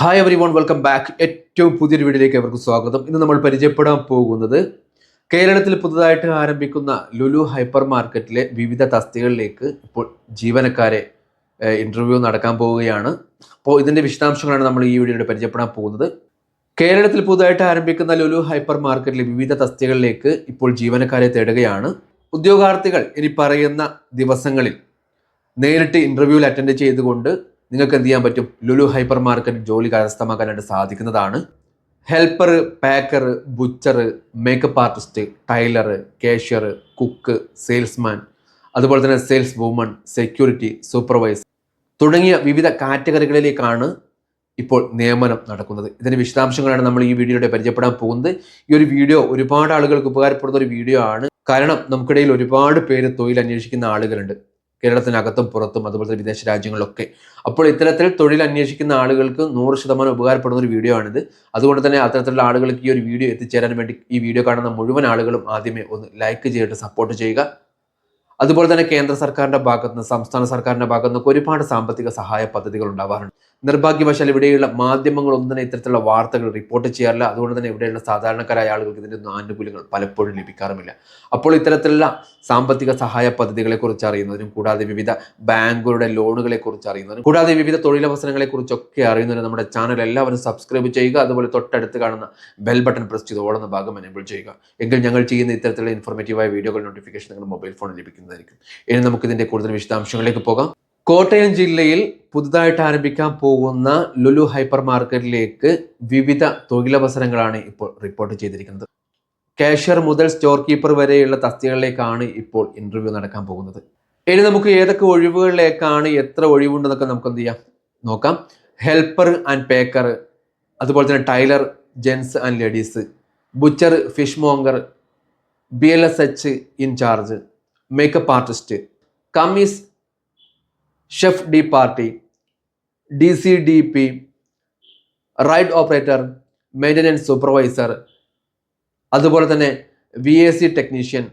Hi everyone welcome back ഏറ്റവും പുതിയൊരു വീഡിയോയിലേക്ക് അവർക്ക് സ്വാഗതം. ഇന്ന് നമ്മൾ പരിചയപ്പെടാൻ പോകുന്നത് കേരളത്തിൽ പുതുതായിട്ട് ആരംഭിക്കുന്ന ലുലു ഹൈപ്പർ മാർക്കറ്റിലെ വിവിധ തസ്തികളിലേക്ക് ഇപ്പോൾ ജീവനക്കാരെ ഇന്റർവ്യൂ നടക്കാൻ പോവുകയാണ്. അപ്പോൾ ഇതിന്റെ വിശദാംശങ്ങളാണ് നമ്മൾ ഈ വീഡിയോയുടെ പരിചയപ്പെടാൻ പോകുന്നത്. കേരളത്തിൽ പുതുതായിട്ട് ആരംഭിക്കുന്ന ലുലു ഹൈപ്പർ മാർക്കറ്റിലെ വിവിധ തസ്തികളിലേക്ക് ഇപ്പോൾ ജീവനക്കാരെ തേടുകയാണ്. ഉദ്യോഗാർത്ഥികൾ ഇനി പറയുന്ന ദിവസങ്ങളിൽ നേരിട്ട് ഇന്റർവ്യൂവിൽ അറ്റൻഡ് ചെയ്തുകൊണ്ട് നിങ്ങൾക്ക് എന്ത് ചെയ്യാൻ പറ്റും? ലുലു ഹൈപ്പർ മാർക്കറ്റ് ജോലി കരസ്ഥമാക്കാനായിട്ട് സാധിക്കുന്നതാണ്. Helper packer butcher makeup artist tailor cashier cook salesman അതുപോലെ തന്നെ സെയിൽസ് വുമൺ സെക്യൂരിറ്റി സൂപ്പർവൈസർ തുടങ്ങിയ വിവിധ കാറ്റഗറികളിലേക്കാണ് ഇപ്പോൾ നിയമനം നടക്കുന്നത്. ഇതിന്റെ വിശദാംശങ്ങളാണ് നമ്മൾ ഈ വീഡിയോയുടെ പരിചയപ്പെടാൻ പോകുന്നത്. ഈ ഒരു വീഡിയോ ഒരുപാട് ആളുകൾക്ക് ഉപകാരപ്പെടുന്ന ഒരു വീഡിയോ ആണ്. കാരണം നമുക്കിടയിൽ ഒരുപാട് പേര് തൊഴിൽ അന്വേഷിക്കുന്ന ആളുകളുണ്ട്. കേരളത്തിനകത്തും പുറത്തും അതുപോലെ തന്നെ വിദേശ രാജ്യങ്ങളിലൊക്കെ. അപ്പോൾ ഇത്തരത്തിൽ തൊഴിൽ അന്വേഷിക്കുന്ന ആളുകൾക്ക് നൂറ് ശതമാനം ഉപകാരപ്പെടുന്ന ഒരു വീഡിയോ ആണിത്. അതുകൊണ്ട് തന്നെ അത്തരത്തിലുള്ള ആളുകൾക്ക് ഈ ഒരു വീഡിയോ എത്തിച്ചേരാൻ വേണ്ടി ഈ വീഡിയോ കാണുന്ന മുഴുവൻ ആളുകളും ആദ്യമേ ഒന്ന് ലൈക്ക് ചെയ്തിട്ട് സപ്പോർട്ട് ചെയ്യുക. അതുപോലെ തന്നെ കേന്ദ്ര സർക്കാരിന്റെ ഭാഗത്തുനിന്ന് സംസ്ഥാന സർക്കാരിന്റെ ഭാഗത്ത് നിന്നൊക്കെ ഒരുപാട് സാമ്പത്തിക സഹായ പദ്ധതികൾ ഉണ്ടാവാറുണ്ട്. നിർഭാഗ്യവശാൽ ഇവിടെയുള്ള മാധ്യമങ്ങളൊന്നും തന്നെ ഇത്തരത്തിലുള്ള വാർത്തകൾ റിപ്പോർട്ട് ചെയ്യാറില്ല. അതുകൊണ്ട് തന്നെ ഇവിടെയുള്ള സാധാരണക്കാരായ ആളുകൾക്ക് ഇതിന്റെ ഒന്നും ആനുകൂല്യങ്ങൾ പലപ്പോഴും ലഭിക്കാറുമില്ല. അപ്പോൾ ഇത്തരത്തിലുള്ള സാമ്പത്തിക സഹായ പദ്ധതികളെക്കുറിച്ച് അറിയുന്നതിനും കൂടാതെ വിവിധ ബാങ്കുകളുടെ ലോണുകളെക്കുറിച്ച് അറിയുന്നതിനും കൂടാതെ വിവിധ തൊഴിലവസരങ്ങളെക്കുറിച്ചൊക്കെ അറിയുന്നതിന് നമ്മുടെ ചാനൽ എല്ലാവരും സബ്സ്ക്രൈബ് ചെയ്യുക. അതുപോലെ തൊട്ടടുത്ത് കാണുന്ന ബെൽ ബട്ടൺ പ്രസ് ചെയ്ത് ഓടുന്ന ഭാഗം എനേബിൾ ചെയ്യുക. എങ്കിൽ ഞങ്ങൾ ചെയ്യുന്ന ഇത്തരത്തിലുള്ള ഇൻഫോർമേറ്റീവായ വീഡിയോകൾ നോട്ടിഫിക്കേഷൻ നിങ്ങളുടെ മൊബൈൽ ഫോണിൽ ലഭിക്കുന്നതായിരിക്കും. ഇനി നമുക്കിതിന്റെ കൂടുതൽ വിശദാംശങ്ങളിലേക്ക് പോകാം. കോട്ടയം ജില്ലയിൽ പുതുതായിട്ട് ആരംഭിക്കാൻ പോകുന്ന ലുലു ഹൈപ്പർ മാർക്കറ്റിലേക്ക് വിവിധ തൊഴിലവസരങ്ങളാണ് ഇപ്പോൾ റിപ്പോർട്ട് ചെയ്തിരിക്കുന്നത്. കാഷ്യർ മുതൽ സ്റ്റോർ കീപ്പർ വരെയുള്ള തസ്തികകളിലേക്കാണ് ഇപ്പോൾ ഇന്റർവ്യൂ നടക്കാൻ പോകുന്നത്. ഇനി നമുക്ക് ഏതൊക്കെ ഒഴിവുകളിലേക്കാണ് എത്ര ഒഴിവുണ്ടെന്നൊക്കെ നമുക്ക് എന്ത് ചെയ്യാം? നോക്കാം. ഹെൽപ്പർ ആൻഡ് പേക്കർ അതുപോലെ തന്നെ tailor gents and ladies butcher fishmonger B L S H in-charge makeup artist commis chef de partie D C D P ride operator maintenance supervisor അതുപോലെ തന്നെ V A C technician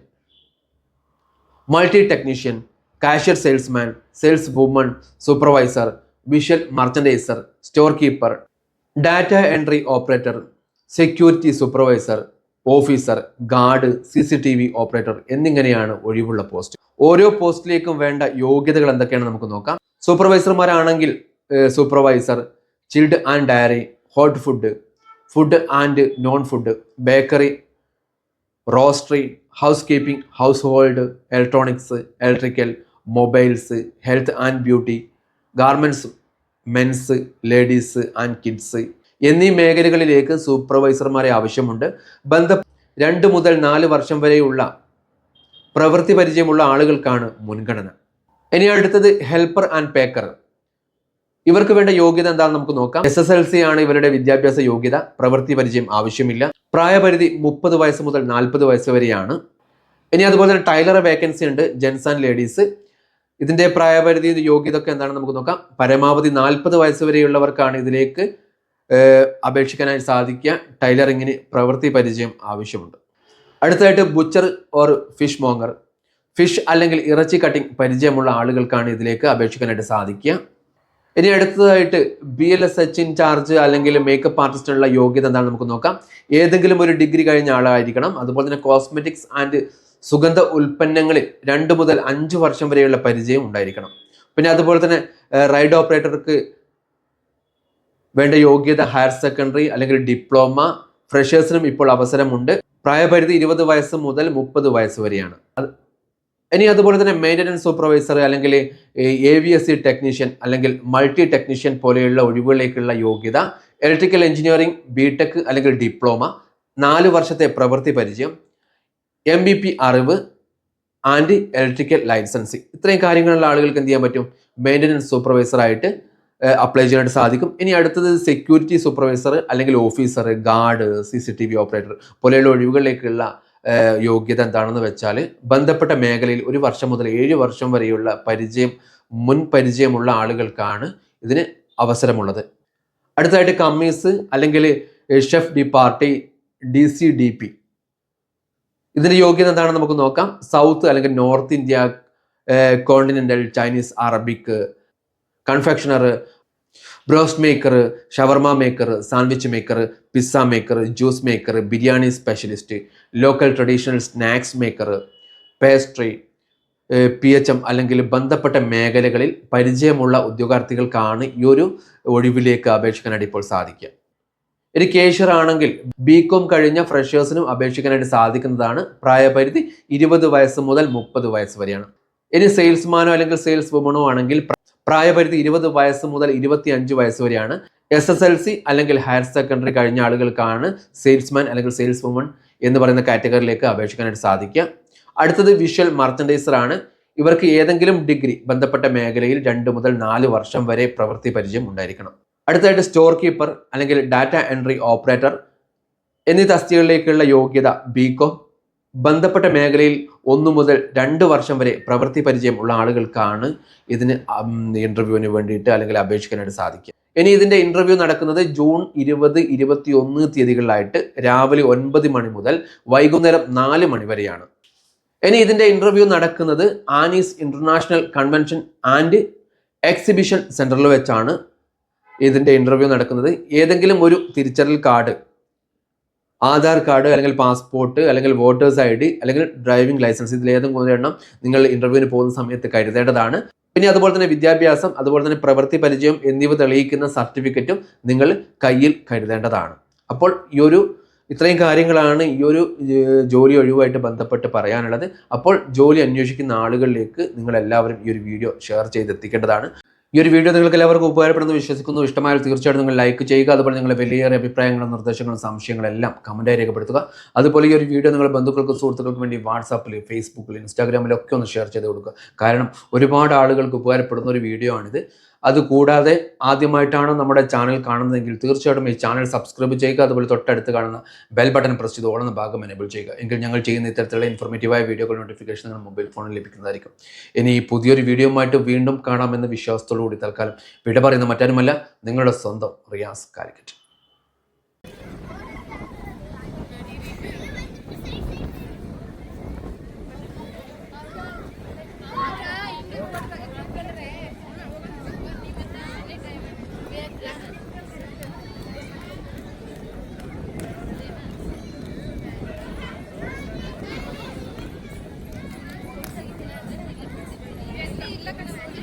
multi technician cashier salesman sales woman supervisor visual merchandiser store keeper data entry operator security supervisor officer guard C C T V operator എന്നിങ്ങനെയാണ് ഒഴിവുള്ള post. ഓരോ പോസ്റ്റിലേക്കും വേണ്ട യോഗ്യതകൾ എന്തൊക്കെയാണ് നമുക്ക് നോക്കാം. സൂപ്പർവൈസർമാരാണെങ്കിൽ supervisor chilled and dairy hot food food and non food bakery roastery housekeeping household electronics electrical mobiles health and beauty garments men's ladies and kids എന്നീ മേഖലകളിലേക്ക് സൂപ്പർവൈസർമാരെ ആവശ്യമുണ്ട്. ബന്ധ രണ്ട് മുതൽ നാല് വർഷം വരെയുള്ള പ്രവൃത്തി പരിചയമുള്ള ആളുകൾക്കാണ് മുൻഗണന. ഇനി അടുത്തത് ഹെൽപ്പർ ആൻഡ് പേക്കർ. ഇവർക്ക് വേണ്ട യോഗ്യത എന്താണെന്ന് നമുക്ക് നോക്കാം. എസ് എസ് എൽ സി ആണ് ഇവരുടെ വിദ്യാഭ്യാസ യോഗ്യത. പ്രവൃത്തി പരിചയം ആവശ്യമില്ല. പ്രായപരിധി മുപ്പത് വയസ്സ് മുതൽ നാൽപ്പത് വയസ്സ് വരെയാണ്. ഇനി അതുപോലെ തന്നെ ടൈലർ വേക്കൻസി ഉണ്ട് ജെൻസ് ആൻഡ് ലേഡീസ് ഇതിന്റെ പ്രായപരിധി യോഗ്യത ഒക്കെ എന്താണെന്ന് നമുക്ക് നോക്കാം. പരമാവധി നാൽപ്പത് വയസ്സ് വരെയുള്ളവർക്കാണ് ഇതിലേക്ക് അപേക്ഷിക്കാനായി സാധിക്കുക ടൈലറിങ്ങിന് പ്രവൃത്തി പരിചയം ആവശ്യമുണ്ട്. അടുത്തതായിട്ട് butcher or fishmonger. Fish അല്ലെങ്കിൽ ഇറച്ചി കട്ടിംഗ് പരിചയമുള്ള ആളുകൾക്കാണ് ഇതിലേക്ക് അപേക്ഷിക്കാനായിട്ട് സാധിക്കുക. ഇനി അടുത്തതായിട്ട് B L S H in-charge അല്ലെങ്കിൽ മേക്കപ്പ് ആർട്ടിസ്റ്റിനുള്ള യോഗ്യത എന്താണ് നമുക്ക് നോക്കാം. ഏതെങ്കിലും ഒരു ഡിഗ്രി കഴിഞ്ഞ ആളായിരിക്കണം. അതുപോലെ തന്നെ കോസ്മെറ്റിക്സ് ആൻഡ് സുഗന്ധ ഉൽപ്പന്നങ്ങളിൽ രണ്ട് മുതൽ അഞ്ച് വർഷം വരെയുള്ള പരിചയം ഉണ്ടായിരിക്കണം. പിന്നെ അതുപോലെ തന്നെ റൈഡ് ഓപ്പറേറ്റർക്ക് വേണ്ട യോഗ്യത ഹയർ സെക്കൻഡറി അല്ലെങ്കിൽ ഡിപ്ലോമ ഫ്രഷേഴ്സിനും ഇപ്പോൾ അവസരമുണ്ട്. പ്രായപരിധി ഇരുപത് വയസ്സ് മുതൽ മുപ്പത് വയസ്സ് വരെയാണ്. ഇനി അതുപോലെ തന്നെ മെയിന്റനൻസ് സൂപ്പർവൈസർ അല്ലെങ്കിൽ A V S C technician അല്ലെങ്കിൽ മൾട്ടി ടെക്നീഷ്യൻ പോലെയുള്ള ഒഴിവുകളിലേക്കുള്ള യോഗ്യത ഇലക്ട്രിക്കൽ എഞ്ചിനീയറിംഗ് ബി ടെക് അല്ലെങ്കിൽ ഡിപ്ലോമ നാല് വർഷത്തെ പ്രവൃത്തി പരിചയം എം ബി പി അറിവ് ആൻഡ് ഇലക്ട്രിക്കൽ ലൈസൻസിങ് ഇത്രയും കാര്യങ്ങളുള്ള ആളുകൾക്ക് എന്ത് ചെയ്യാൻ പറ്റും? മെയിന്റനൻസ് സൂപ്പർവൈസർ ആയിട്ട് അപ്ലൈ ചെയ്യാനായിട്ട് സാധിക്കും. ഇനി അടുത്തത് സെക്യൂരിറ്റി സൂപ്പർവൈസർ അല്ലെങ്കിൽ officer guard C C T V operator പോലെയുള്ള ഒഴിവുകളിലേക്കുള്ള യോഗ്യത എന്താണെന്ന് വെച്ചാൽ ബന്ധപ്പെട്ട മേഖലയിൽ ഒരു വർഷം മുതൽ ഏഴ് വർഷം വരെയുള്ള പരിചയം മുൻ പരിചയമുള്ള ആളുകൾക്കാണ് ഇതിന് അവസരമുള്ളത്. അടുത്തതായിട്ട് കമ്മീസ് അല്ലെങ്കിൽ chef de partie D C D P ഇതിന്റെ യോഗ്യത എന്താണെന്ന് നമുക്ക് നോക്കാം. സൗത്ത് അല്ലെങ്കിൽ north India continental Chinese Arabic confectioner broast maker shawarma maker sandwich maker pizza maker juice maker biryani specialist local traditional snacks maker pastry P H M അല്ലെങ്കിൽ ബന്ധപ്പെട്ട മേഖലകളിൽ പരിചയമുള്ള ഉദ്യോഗാർത്ഥികൾക്കാണ് ഈ ഒരു ഒഴിവിലേക്ക് അപേക്ഷിക്കാനായിട്ട് ഇപ്പോൾ സാധിക്കുക. ഇനി കേഷ്യർ ആണെങ്കിൽ ബി കോം കഴിഞ്ഞ ഫ്രഷേഴ്സിനും അപേക്ഷിക്കാനായിട്ട് സാധിക്കുന്നതാണ് പ്രായപരിധി ഇരുപത് വയസ്സ് മുതൽ മുപ്പത് വയസ്സ് വരെയാണ്. ഇനി സെയിൽസ്മാനോ അല്ലെങ്കിൽ സെയിൽസ് വുമണോ ആണെങ്കിൽ പ്രായപരിധി ഇരുപത് വയസ്സ് മുതൽ ഇരുപത്തി അഞ്ച് വയസ്സ് വരെയാണ്. എസ് എസ് എൽ സി അല്ലെങ്കിൽ ഹയർ സെക്കൻഡറി കഴിഞ്ഞ ആളുകൾക്കാണ് സെയിൽസ്മാൻ അല്ലെങ്കിൽ സെയിൽസ് വുമൺ എന്ന് പറയുന്ന കാറ്റഗറിയിലേക്ക് അപേക്ഷിക്കാനായിട്ട് സാധിക്കുക. അടുത്തത് വിഷ്വൽ മർച്ചൻഡൈസർ ആണ്. ഇവർക്ക് ഏതെങ്കിലും ഡിഗ്രി ബന്ധപ്പെട്ട മേഖലയിൽ രണ്ട് മുതൽ നാല് വർഷം വരെ പ്രവൃത്തി പരിചയം ഉണ്ടായിരിക്കണം. അടുത്തതായിട്ട് സ്റ്റോർ കീപ്പർ അല്ലെങ്കിൽ ഡാറ്റ എൻട്രി ഓപ്പറേറ്റർ എന്നീ തസ്തികകളിലേക്കുള്ള യോഗ്യത ബികോം ബന്ധപ്പെട്ട മേഖലയിൽ ഒന്നു മുതൽ രണ്ട് വർഷം വരെ പ്രവൃത്തി പരിചയമുള്ള ആളുകൾക്കാണ് ഇതിന് ഇന്റർവ്യൂവിന് വേണ്ടിയിട്ട് അല്ലെങ്കിൽ അപേക്ഷിക്കാനായിട്ട് സാധിക്കുക. ഇനി ഇതിന്റെ ഇന്റർവ്യൂ നടക്കുന്നത് ജൂൺ ഇരുപത് ഇരുപത്തി ഒന്ന് തീയതികളിലായിട്ട് രാവിലെ ഒൻപത് മണി മുതൽ വൈകുന്നേരം നാല് മണി വരെയാണ്. ഇനി ഇതിന്റെ ഇന്റർവ്യൂ നടക്കുന്നത് Annie's international convention and exhibition സെന്ററിൽ വെച്ചാണ് ഇതിന്റെ ഇന്റർവ്യൂ നടക്കുന്നത്. ഏതെങ്കിലും ഒരു തിരിച്ചറിയൽ കാർഡ് ആധാർ കാർഡ് അല്ലെങ്കിൽ പാസ്പോർട്ട് അല്ലെങ്കിൽ വോട്ടേഴ്സ് ഐ ഡി അല്ലെങ്കിൽ ഡ്രൈവിംഗ് ലൈസൻസ് ഇതിലേതും ഒരെണ്ണം നിങ്ങൾ ഇന്റർവ്യൂവിന് പോകുന്ന സമയത്ത് കരുതേണ്ടതാണ്. പിന്നെ അതുപോലെ തന്നെ വിദ്യാഭ്യാസം അതുപോലെ തന്നെ പ്രവൃത്തി പരിചയം എന്നിവ തെളിയിക്കുന്ന സർട്ടിഫിക്കറ്റും നിങ്ങൾ കയ്യിൽ കരുതേണ്ടതാണ്. അപ്പോൾ ഈ ഒരു ഇത്രയും കാര്യങ്ങളാണ് ഈ ഒരു ജോലി ഒഴിവായിട്ട് ബന്ധപ്പെട്ട് പറയാനുള്ളത്. അപ്പോൾ ജോലി അന്വേഷിക്കുന്ന ആളുകളിലേക്ക് നിങ്ങൾ എല്ലാവരും ഈ ഒരു വീഡിയോ ഷെയർ ചെയ്തെത്തിക്കേണ്ടതാണ്. ഈ ഒരു വീഡിയോ നിങ്ങൾക്ക് എല്ലാവർക്കും ഉപകാരപ്പെടുന്നു വിശ്വസിക്കുന്നു. ഇഷ്ടമായാൽ തീർച്ചയായിട്ടും നിങ്ങൾ ലൈക്ക് ചെയ്യുക. അതുപോലെ നിങ്ങളുടെ വലിയേറെ അഭിപ്രായങ്ങളും നിർദ്ദേശങ്ങളും സംശയങ്ങളെല്ലാം കമന്റായി രേഖപ്പെടുത്തുക. അതുപോലെ ഈ ഒരു വീഡിയോ നിങ്ങൾ ബന്ധുക്കൾക്കും സുഹൃത്തുക്കൾക്കും വേണ്ടി വാട്സാപ്പിൽ ഫേസ്ബുക്കിൽ ഇൻസ്റ്റാഗ്രാമിലൊക്കെ ഒന്ന് ഷെയർ ചെയ്ത് കൊടുക്കുക. കാരണം ഒരുപാട് ആളുകൾക്ക് ഉപകാരപ്പെടുന്ന ഒരു വീഡിയോ ആണിത്. അതുകൂടാതെ ആദ്യമായിട്ടാണ് നമ്മുടെ ചാനൽ കാണുന്നതെങ്കിൽ തീർച്ചയായിട്ടും ഈ ചാനൽ സബ്സ്ക്രൈബ് ചെയ്യുക അതുപോലെ തൊട്ടടുത്ത് കാണുന്ന ബെൽ ബട്ടൺ പ്രസ് ചെയ്ത് ഓണം ഭാഗം എനേബിൾ ചെയ്യുക. എങ്കിൽ ഞങ്ങൾ ചെയ്യുന്ന ഇത്തരത്തിലുള്ള ഇൻഫോർമേറ്റീവായ വീഡിയോകൾ നോട്ടിഫിക്കേഷൻ നിങ്ങൾ മൊബൈൽ ഫോണിൽ ലഭിക്കുന്നതായിരിക്കും. ഇനി ഈ പുതിയൊരു വീഡിയോയുമായിട്ട് വീണ്ടും കാണാമെന്ന വിശ്വാസത്തോടു കൂടി തൽക്കാലം വിട പറയുന്ന മറ്റാരുമല്ല നിങ്ങളുടെ സ്വന്തം റിയാസ് കാലിക്കറ്റ്. ಎಲ್ಲ ಕಡೆ